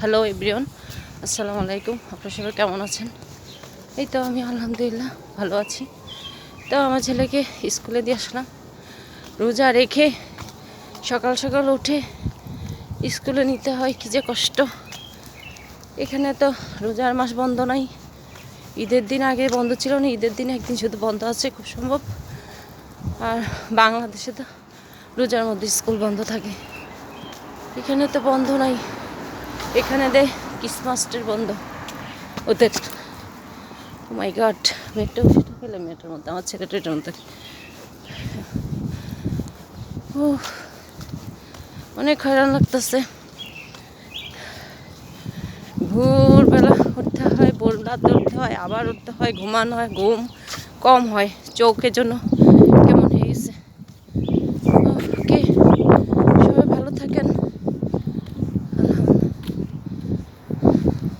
Hello everyone আসসালামু আলাইকুম। আপনার সবাই কেমন আছেন? এই তো আমি আলহামদুলিল্লাহ ভালো আছি। তো আমার ছেলেকে স্কুলে দিয়ে আসলাম। রোজা রেখে সকাল সকাল উঠে স্কুলে নিতে হয়, কী যে কষ্ট। এখানে তো রোজার মাস বন্ধ নাই। ঈদের দিন আগে বন্ধ ছিল না, ঈদের দিন একদিন শুধু বন্ধ আছে, খুব সম্ভব। আর বাংলাদেশে তো রোজার মধ্যে স্কুল বন্ধ থাকে। এখানে তো বন্ধ নাই। এখানে দে ক্রিসমাসটের বন্ধ। ওদের মাই গড মেট্রো সেটা পেলাম মেট্রোর মধ্যে, আমার ছেলেটা এটার মধ্যে। ও অনেক হয়রান লাগতেছে। ভোরবেলা উঠতে হয় রাতে উঠতে হয়, আবার উঠতে হয়, ঘুমানো হয়, ঘুম কম হয়, চোখের জন্য কেমন